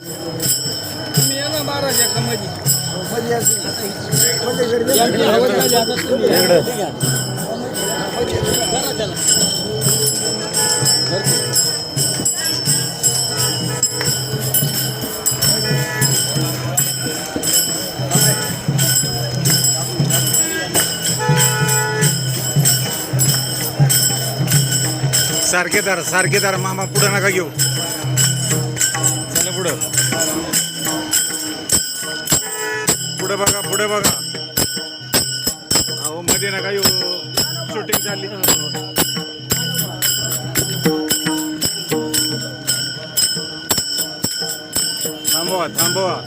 तुम्ही या ना महाराजमध्ये सारखे सारखे मामा पुढे नका घेऊ. पुढं. पुढे बघा पुढे बघा. अहो मध्ये ना काही शूटिंग झाली थांबवा थांबवा.